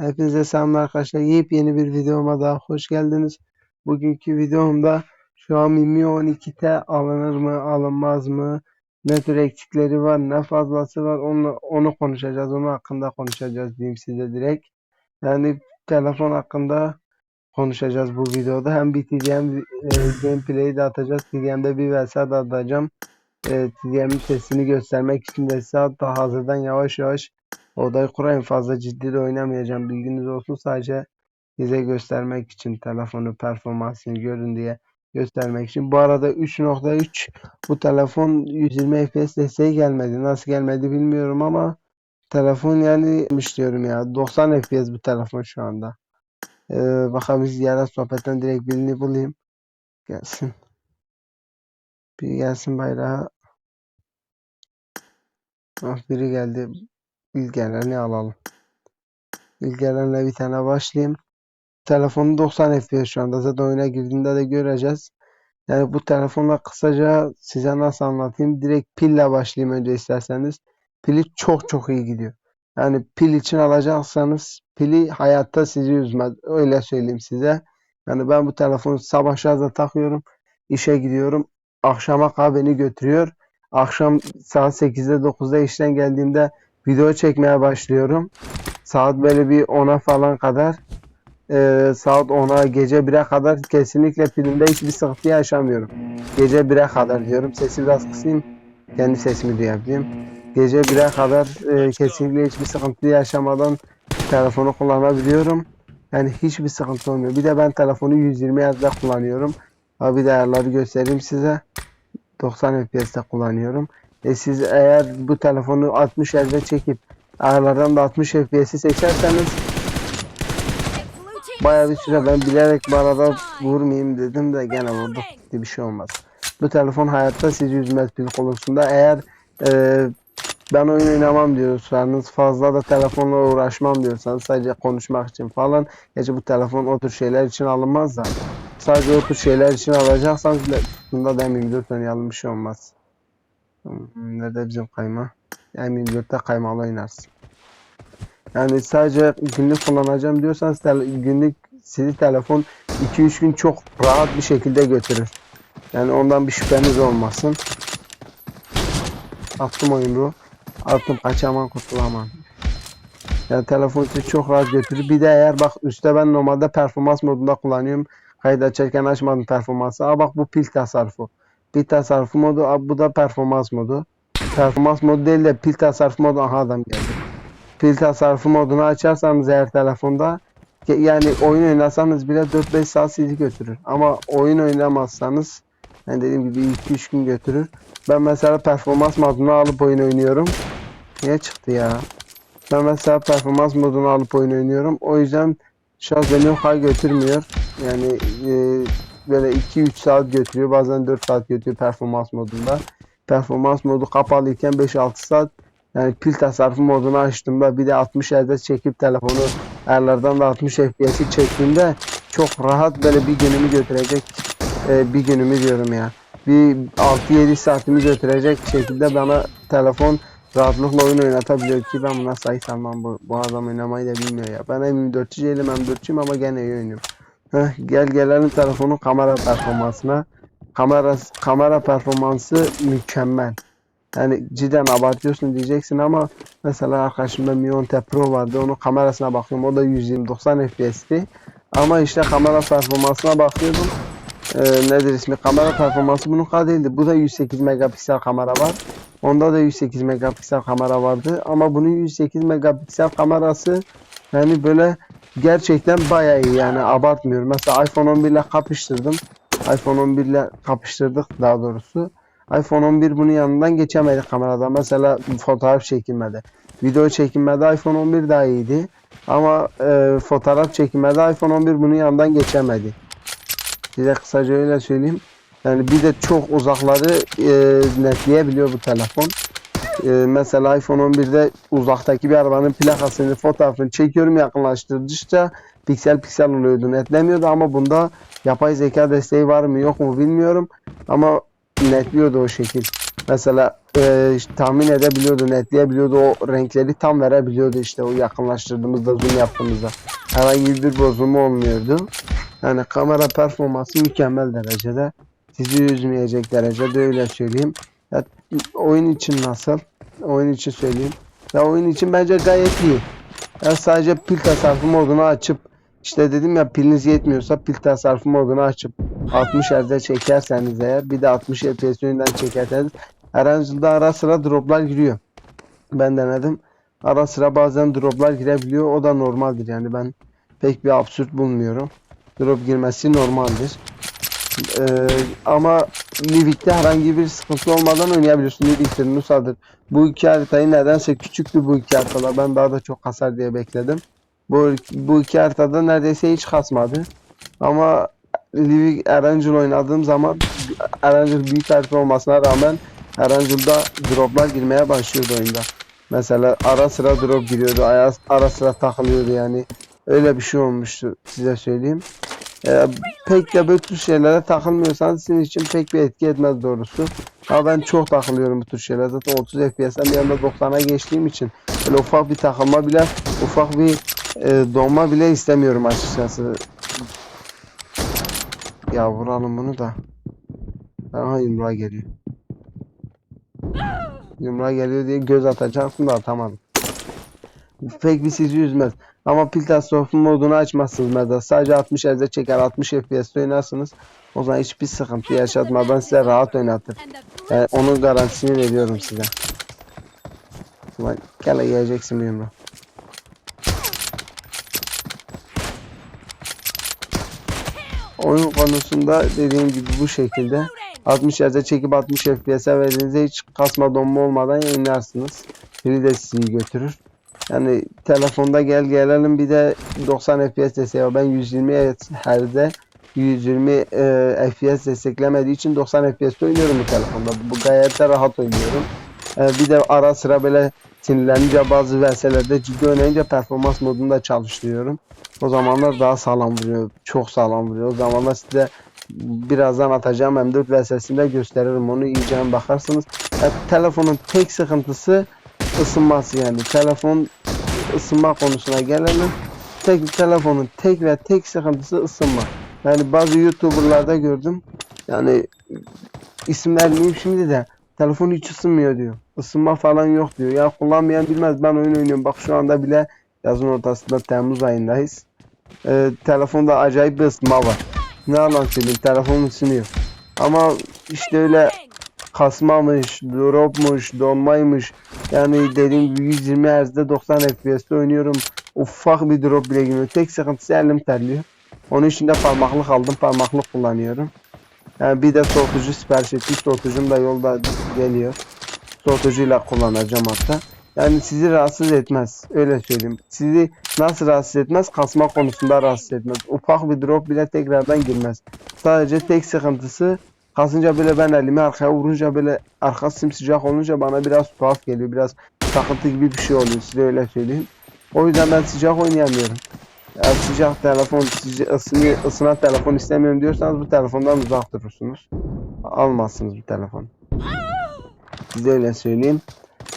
Hepinize selamlar arkadaşlar. Yepyeni bir videoma daha hoş geldiniz. Bugünkü videomda Xiaomi Mi 12T alınır mı, alınmaz mı? Ne tür eksikleri var, ne fazlası var onu, onu konuşacağız. Onun hakkında konuşacağız diyeyim size direkt. Yani telefon hakkında konuşacağız bu videoda. Hem BTCM e, gameplay'i de atacağız. TDM'de bir de atacağım. E, TDM'in testini göstermek için de size hazırdan yavaş yavaş Odayı kurayım fazla ciddi de oynamayacağım bilginiz olsun sadece size göstermek için telefonu performansını görün diye göstermek için. Bu arada 3.3 bu telefon 120 FPS desteği gelmedi. Nasıl gelmedi bilmiyorum ama telefon yani diyorum ya 90 FPS bu telefon şu anda. Ee, bakalım biz yerel sohbetten direkt birini bulayım. Gelsin. Bir gelsin bayrağı. Ah biri geldi. Bilgilerini alalım. Bilgilerine bir tane başlayayım. Telefonu 90 FPS şu anda. Zaten oyuna girdiğinde de göreceğiz. Yani bu telefonla kısaca size nasıl anlatayım? Direkt pille başlayayım önce isterseniz. Pili çok çok iyi gidiyor. Yani pil için alacaksanız pili hayatta sizi üzmez. Öyle söyleyeyim size. Yani ben bu telefonu sabah şarja takıyorum. işe gidiyorum. Akşama kadar beni götürüyor. Akşam saat 8'de 9'da işten geldiğimde video çekmeye başlıyorum. Saat böyle bir 10'a falan kadar e, saat 10'a gece 1'e kadar kesinlikle pilimde hiçbir sıkıntı yaşamıyorum. Gece 1'e kadar diyorum. Sesi biraz kısayım. Kendi sesimi duyabileyim. Gece 1'e kadar e, kesinlikle hiçbir sıkıntı yaşamadan telefonu kullanabiliyorum. Yani hiçbir sıkıntı olmuyor. Bir de ben telefonu 120 Hz'de kullanıyorum. Abi de ayarları göstereyim size. 90 FPS'te kullanıyorum. E siz eğer bu telefonu 60 Hz'de çekip ayarlardan da 60 FPS'i seçerseniz Bayağı bir süre ben bilerek bu vurmayayım dedim de gene vurduk gitti bir şey olmaz. Bu telefon hayatta sizi üzmez pil konusunda. Eğer e, ben oyun oynamam diyorsanız fazla da telefonla uğraşmam diyorsanız sadece konuşmak için falan. Gerçi bu telefon o tür şeyler için alınmaz da. Sadece o tür şeyler için alacaksanız bunda da M24 oynayalım bir şey olmaz. Nerede bizim kayma? M24'te kaymalı oynarsın. Yani sadece günlük kullanacağım diyorsanız günlük sizi telefon 2-3 gün çok rahat bir şekilde götürür. Yani ondan bir şüpheniz olmasın. Attım oyunu. Attım kaçamam kurtulamam. Yani telefon sizi çok rahat götürür. Bir de eğer bak üstte ben normalde performans modunda kullanıyorum. Kayıt açarken açmadım performansı. Aa bak bu pil tasarrufu. Pil tasarrufu modu. Aa, bu da performans modu. Performans modu değil de pil tasarrufu modu. Aha adam geldi pil tasarrufu modunu açarsanız eğer telefonda yani oyun oynasanız bile 4-5 saat sizi götürür. Ama oyun oynamazsanız yani dediğim gibi 2-3 gün götürür. Ben mesela performans modunu alıp oyun oynuyorum. Niye çıktı ya? Ben mesela performans modunu alıp oyun oynuyorum. O yüzden şarj beni o kadar götürmüyor. Yani e, böyle 2-3 saat götürüyor. Bazen 4 saat götürüyor performans modunda. Performans modu kapalı iken 5-6 saat yani pil tasarrufu modunu açtığımda bir de 60 Hz çekip telefonu ayarlardan da 60 FPS'i çektiğimde çok rahat böyle bir günümü götürecek e, bir günümü diyorum ya. Bir 6-7 saatimi götürecek şekilde bana telefon rahatlıkla oyun oynatabiliyor ki ben buna sahip almam bu, bu adam oynamayı da bilmiyor ya. Ben hem 24'cü değilim hem 4'cüyüm ama gene iyi oynuyorum. Gel gelelim telefonun kamera performansına. Kamera kamera performansı mükemmel. Yani cidden abartıyorsun diyeceksin ama mesela arkadaşımda Mi 10T Pro vardı. Onun kamerasına bakıyorum. O da 120-90 FPS'ti. Ama işte kamera performansına bakıyordum. Ee, nedir ismi? Kamera performansı bunun kadar değildi. Bu da 108 megapiksel kamera var. Onda da 108 megapiksel kamera vardı. Ama bunun 108 megapiksel kamerası yani böyle gerçekten bayağı iyi yani abartmıyorum. Mesela iPhone 11 ile kapıştırdım. iPhone 11 ile kapıştırdık daha doğrusu iPhone 11 bunun yanından geçemedi kamerada. Mesela fotoğraf çekilmedi. Video çekilmede iPhone 11 daha iyiydi. Ama e, fotoğraf çekilmede iPhone 11 bunun yanından geçemedi. Size kısaca öyle söyleyeyim. Yani bir de çok uzakları e, netleyebiliyor bu telefon. E, mesela iPhone 11'de uzaktaki bir arabanın plakasını, fotoğrafını çekiyorum yakınlaştırdıkça piksel piksel oluyordu. Netlemiyordu ama bunda yapay zeka desteği var mı yok mu bilmiyorum. Ama netliyordu o şekil. Mesela e, işte tahmin edebiliyordu, netleyebiliyordu. O renkleri tam verebiliyordu işte o yakınlaştırdığımızda, zoom yaptığımızda. Herhangi bir bozulma olmuyordu. Yani kamera performansı mükemmel derecede. Sizi üzmeyecek derecede öyle söyleyeyim. Ya, oyun için nasıl? Oyun için söyleyeyim. Ya oyun için bence gayet iyi. Ya sadece pil tasarrufu modunu açıp işte dedim ya piliniz yetmiyorsa pil tasarrufu modunu açıp 60 Hz'e çekerseniz eğer bir de 60 FPS yönünden çekerseniz Erangel'da ara sıra droplar giriyor. Ben denedim. Ara sıra bazen droplar girebiliyor. O da normaldir yani ben pek bir absürt bulmuyorum. Drop girmesi normaldir. Ee, ama Livik'te herhangi bir sıkıntı olmadan oynayabiliyorsun. Livik'tir, Nusa'dır. Bu iki haritayı nedense küçüktü bu iki haritada. Ben daha da çok hasar diye bekledim. Bu, bu iki haritada neredeyse hiç kasmadı. Ama Livik Erangel oynadığım zaman Erangel büyük harita olmasına rağmen Erangel'da droplar girmeye başlıyordu oyunda. Mesela ara sıra drop giriyordu, ara sıra takılıyordu yani. Öyle bir şey olmuştu size söyleyeyim. Ee, pek de bu tür şeylere takılmıyorsanız sizin için pek bir etki etmez doğrusu. Ama ben çok takılıyorum bu tür şeylere. Zaten 30 FPS'den bir anda 90'a geçtiğim için böyle ufak bir takılma bile, ufak bir e, donma bile istemiyorum açıkçası. Ya vuralım bunu da. Aha yumruğa geliyor. Yumruğa geliyor diye göz atacaktım da atamadım. Pek bir sizi üzmez. Ama pil tasarrufu modunu açmazsınız mesela. Sadece 60 Hz'e çeker 60 FPS oynarsınız. O zaman hiçbir sıkıntı yaşatmadan size rahat oynatır. Yani onun garantisini veriyorum size. Ulan gel yiyeceksin bir yumruğu. Oyun konusunda dediğim gibi bu şekilde 60 Hz'e çekip 60 FPS'e verdiğinizde hiç kasma donma olmadan yayınlarsınız. Biri de sizi götürür. Yani telefonda gel gelelim bir de 90 FPS desteği Ben 120 Hz'de 120 e, FPS desteklemediği için 90 FPS oynuyorum bu telefonda. Bu gayet de rahat oynuyorum. E, bir de ara sıra böyle sinirlenince bazı verselerde ciddi oynayınca performans modunda çalıştırıyorum. O zamanlar daha sağlam vuruyor. Çok sağlam vuruyor. O zamanlar size birazdan atacağım M4 VS'sinde gösteririm onu iyice bakarsınız. E, telefonun tek sıkıntısı ısınması yani. Telefon ısınma konusuna gelelim. Tek telefonun tek ve tek sıkıntısı ısınma. Yani bazı YouTuber'larda gördüm. Yani isim vermeyeyim şimdi de telefon hiç ısınmıyor diyor. Isınma falan yok diyor. Ya kullanmayan bilmez ben oyun oynuyorum. Bak şu anda bile yazın ortasında Temmuz ayındayız. Ee, telefonda acayip bir ısınma var. Ne yalan söyleyeyim telefon ısınıyor. Ama işte öyle kasmamış, dropmuş, donmaymış. Yani dediğim gibi 120 Hz'de 90 FPS'te oynuyorum. Ufak bir drop bile girmiyor. Tek sıkıntısı elim terliyor. Onun için de parmaklık aldım. Parmaklık kullanıyorum. Yani bir de soğutucu sipariş ettim. Soğutucum da yolda geliyor. Soğutucuyla kullanacağım hatta. Yani sizi rahatsız etmez. Öyle söyleyeyim. Sizi nasıl rahatsız etmez? Kasma konusunda rahatsız etmez. Ufak bir drop bile tekrardan girmez. Sadece tek sıkıntısı kasınca böyle ben elimi arkaya vurunca böyle arka simsıcak olunca bana biraz tuhaf geliyor. Biraz takıntı gibi bir şey oluyor. Size öyle söyleyeyim. O yüzden ben sıcak oynayamıyorum. Eğer sıcak telefon, sıca- ısını, ısınan telefon istemiyorum diyorsanız bu telefondan uzak durursunuz. Almazsınız bu telefonu. Size öyle söyleyeyim.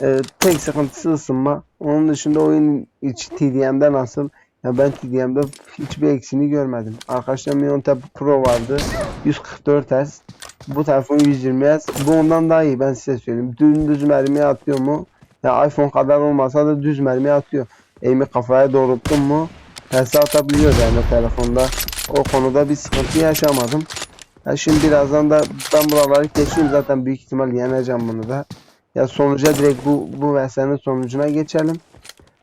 Ee, tek sıkıntısı ısınma. Onun dışında oyun iç TDM'de nasıl? Ya ben TDM'de hiçbir eksiğini görmedim. Arkadaşlar Mi 10 Tab Pro vardı. 144 Hz. Bu telefon 120 Hz. Bu ondan daha iyi ben size söyleyeyim. Dümdüz mermi atıyor mu? Ya iPhone kadar olmasa da düz mermi atıyor. Eğimi kafaya doğrulttun mu? Tersi atabiliyor yani telefonda. O konuda bir sıkıntı yaşamadım. Ya şimdi birazdan da ben buraları geçeyim zaten büyük ihtimal yeneceğim bunu da. Ya sonuca direkt bu bu VS'nin sonucuna geçelim.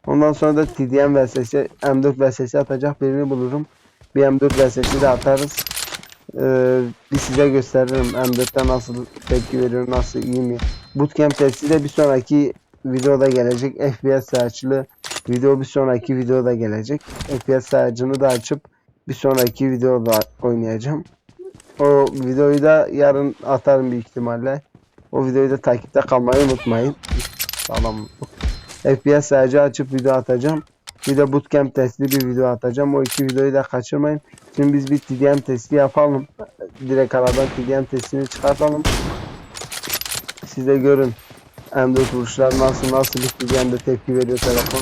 Ondan sonra da TDM VS'si, M4 VS'si atacak birini bulurum. Bir M4 VS'si de atarız. Ee, bir size gösteririm M4'te nasıl tepki veriyor, nasıl iyi mi. Bootcamp testi de bir sonraki videoda gelecek. FPS sayaçlı video bir sonraki videoda gelecek. FPS sayacını da açıp bir sonraki videoda oynayacağım. O videoyu da yarın atarım büyük ihtimalle. O videoyu da takipte kalmayı unutmayın. Tamam. FPS sadece açıp video atacağım. Bir de bootcamp testli bir video atacağım. O iki videoyu da kaçırmayın. Şimdi biz bir TDM testi yapalım. Direkt aradan TDM testini çıkartalım. Siz de görün. M4 vuruşlar nasıl nasıl bir hem de tepki veriyor telefon.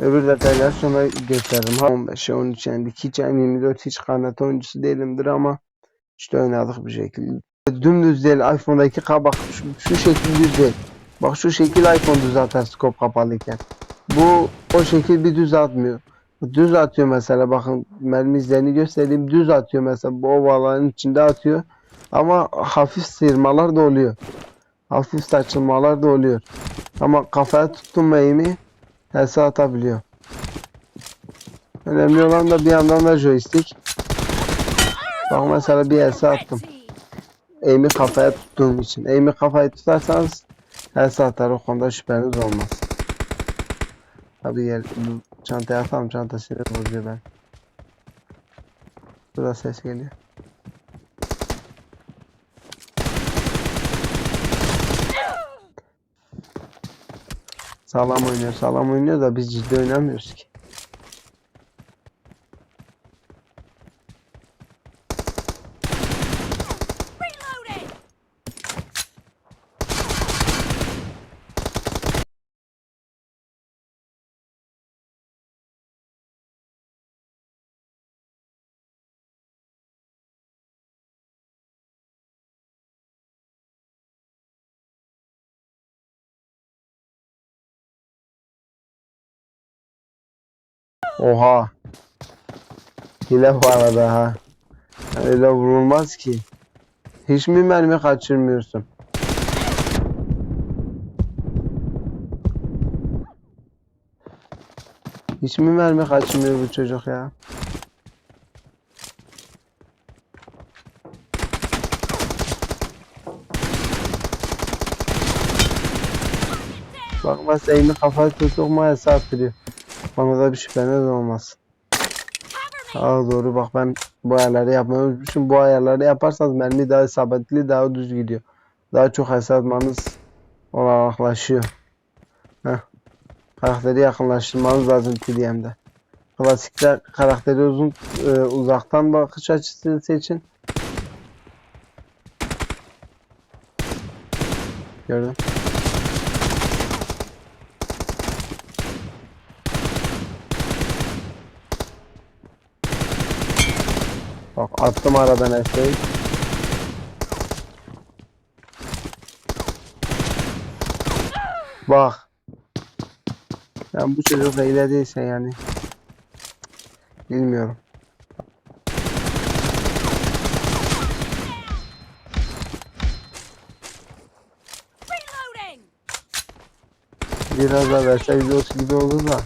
Öbür detaylar sonra gösteririm. Ha, 15'e 13 yendik. Hiç M24 hiç karnet oyuncusu değilimdir ama işte oynadık bir şekilde. Dümdüz değil iPhone'daki ka bak şu, şu şekil düz değil. Bak şu şekil iPhone düz atar skop kapalıyken. Bu o şekil bir düz atmıyor. Düz atıyor mesela bakın mermi izlerini göstereyim. Düz atıyor mesela bu ovaların içinde atıyor. Ama hafif sıyırmalar da oluyor. Hafif saçılmalar da oluyor. Ama kafaya tuttum mu eğimi terse atabiliyor. Önemli olan da bir yandan da joystick. Bak mesela bir else attım. Eğimi kafaya tuttuğum için. Eğimi kafaya tutarsanız else atar o konuda şüpheniz olmaz. Tabii gel bu çantaya atalım çanta sinir bozuyor ben. Burada ses geliyor. Sağlam oynuyor, sağlam oynuyor da biz ciddi oynamıyoruz ki. Oha. Hile bu arada ha. Öyle vurulmaz ki. Hiç mi mermi kaçırmıyorsun? Hiç mi mermi kaçırmıyor bu çocuk ya? Bak mesela elini kafaya tutup mayası attırıyor. Bana da bir şüpheniz olmaz. Cover me! Aa doğru bak ben bu ayarları yapmayı unutmuşum. Bu ayarları yaparsanız mermi daha isabetli daha düz gidiyor. Daha çok hesapmanız olanaklaşıyor. Heh. Karakteri yakınlaştırmanız lazım TDM'de. Klasikte karakteri uzun e, uzaktan bakış açısını seçin. Gördüm. Bak attım aradan Efe'yi. Bak. Yani bu çocuk hile değilse yani. Bilmiyorum. Biraz da verse videosu gibi olur da.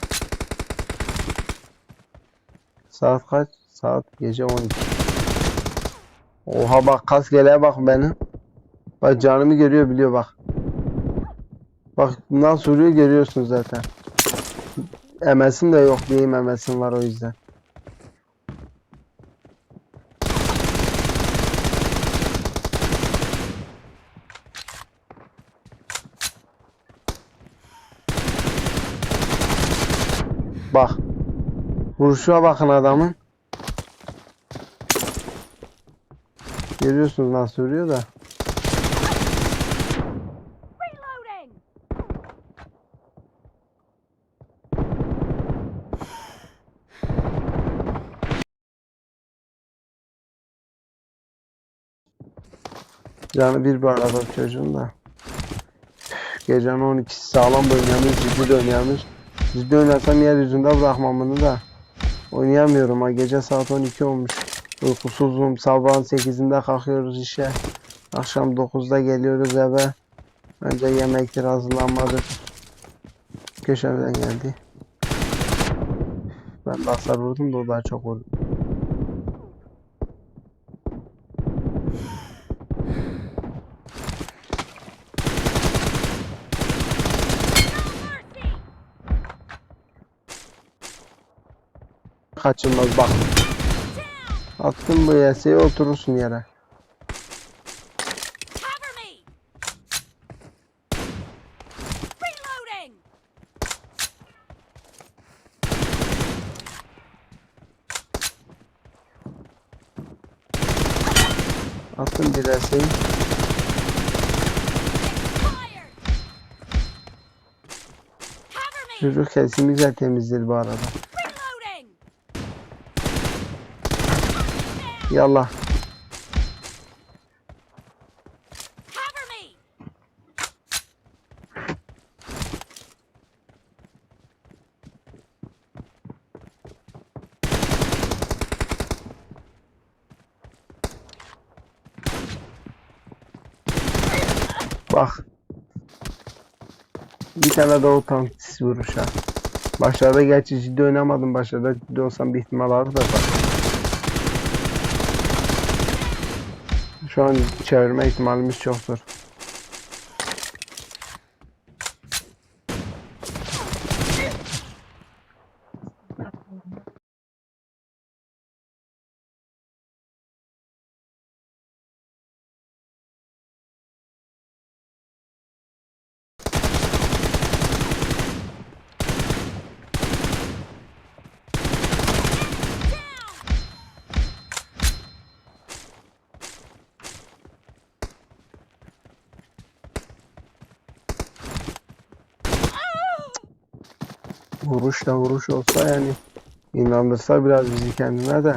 Saat kaç? Saat gece 12. Oha bak kas gele bak benim. Bak canımı görüyor biliyor bak. Bak nasıl vuruyor görüyorsunuz zaten. MS'im de yok diyeyim MS'im var o yüzden. Bak. Vuruşuna bakın adamın. Görüyorsunuz nasıl vuruyor da. Canı bir bu arada çocuğun da. Gecenin 12'si sağlam oynamış, ciddi de oynamış. Ciddi oynasam yeryüzünde bırakmam bunu da. Oynayamıyorum ha. Gece saat 12 olmuş. Uykusuzum. Sabahın 8'inde kalkıyoruz işe. Akşam 9'da geliyoruz eve. Önce yemektir hazırlanmadır. Köşemden geldi. Ben de hasar vurdum da o daha çok vurdu. Kaçılmaz bak. Attım bu yaseye oturursun yere. Attım bir yaseyi. Çocuk kesimi zaten temizdir bu arada. Yallah. Bak. Bir tane de o tansiz vuruş ha. Başlarda gerçi ciddi oynamadım. Başlarda ciddi olsam bir ihtimal vardı da bak. Şu an çevirme ihtimalimiz çok Vuruş da vuruş olsa yani inandırsa biraz bizi kendine de.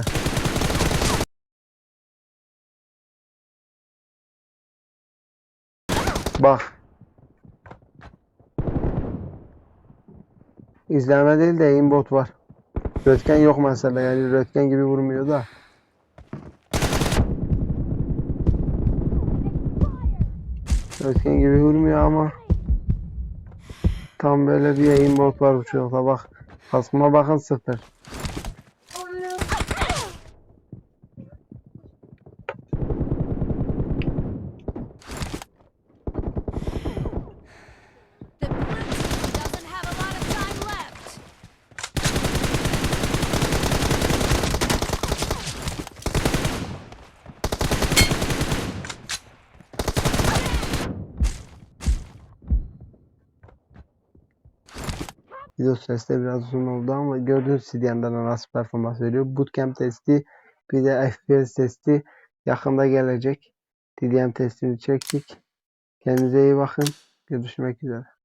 Bak. İzleme değil de aimbot var. Röntgen yok mesela yani röntgen gibi vurmuyor da. Röntgen gibi vurmuyor ama tam böyle bir aimbot var bu çocukta bak. Kasma bakın sıfır. Video sesi de biraz uzun oldu ama gördüğünüz CDN'den nasıl performans veriyor. Bootcamp testi bir de FPS testi yakında gelecek. TDM testini çektik. Kendinize iyi bakın. Görüşmek üzere.